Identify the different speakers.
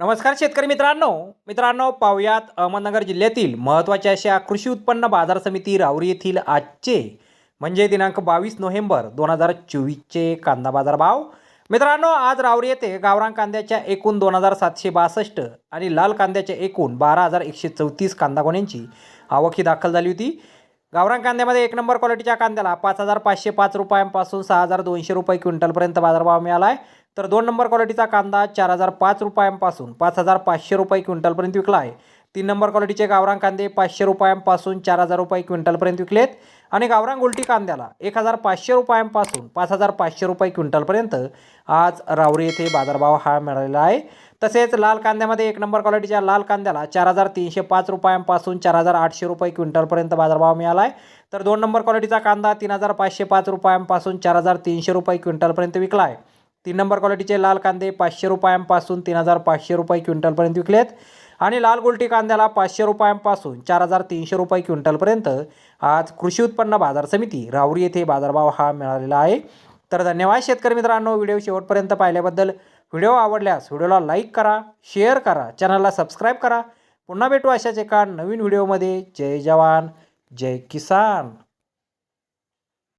Speaker 1: नमस्कार शेतकरी मित्रांनो. मित्रांनो पाहुयात अहमदनगर जिल्ह्यातील महत्त्वाच्या अशा कृषी उत्पन्न बाजार समिती राऊरी येथील आजचे म्हणजे दिनांक बावीस नोव्हेंबर दोन हजार चोवीसचे कांदा बाजार भाव मित्रांनो आज राऊरी येथे गावरान कांद्याच्या एकूण दोन हजार सातशे बासष्ट आणि लाल कांद्याच्या एकूण बारा हजार एकशे चौतीस कांदा गोण्यांची आवक ही दाखल झाली होती. गावरान कांद्यामध्ये एक नंबर क्वालिटीच्या कांद्याला पाच हजार पाचशे पाच रुपयांपासून सहा हजार दोनशे रुपये क्विंटलपर्यंत बाजारभाव मिळाला आहे तर दोन नंबर क्वालिटीचा कांदा चार हजार पाच रुपयांपासून पाच हजार पाचशे रुपये क्विंटलपर्यंत विकला आहे. तीन नंबर क्वालिटीचे गावरान कांदे पाचशे रुपयांपासून चार हजार रुपये क्विंटलपर्यंत विकलेत. आणि गावरान गुलटी कांद्याला एक हजार पाचशे रुपयांपासून पाच हजार पाचशे रुपये क्विंटलपर्यंत आज रावरी येथे बाजारभाव हा मिळालेला आहे. तसेच लाल कांद्यामध्ये एक नंबर क्वालिटीच्या लाल कांद्याला चार हजार तीनशे पाच रुपयांपासून चार हजार आठशे रुपये क्विंटलपर्यंत बाजारभाव मिळाला आहे तर दोन नंबर क्वालिटीचा कांदा तीन हजार पाचशे पाच रुपयांपासून चार हजार तीनशे रुपये क्विंटलपर्यंत विकला आहे तीन नंबर क्वालिटीचे लाल कांदे पाचशे रुपयांपासून तीन हजार पाचशे रुपये क्विंटलपर्यंत विकलेत. आणि लाल गुलटी कांद्याला पाचशे रुपयांपासून चार हजार तीनशे रुपये क्विंटलपर्यंत. आज कृषी उत्पन्न बाजार समिती राहुरी येथे बाजारभाव हा मिळालेला आहे. तर धन्यवाद शेतकरी मित्रांनो व्हिडिओ शेवटपर्यंत पाहिल्याबद्दल. व्हिडिओ आवडल्यास व्हिडिओला लाईक करा शेअर करा चॅनलला सबस्क्राईब करा. पुन्हा भेटू अशाच एका नवीन व्हिडिओमध्ये. जय जवान जय किसान.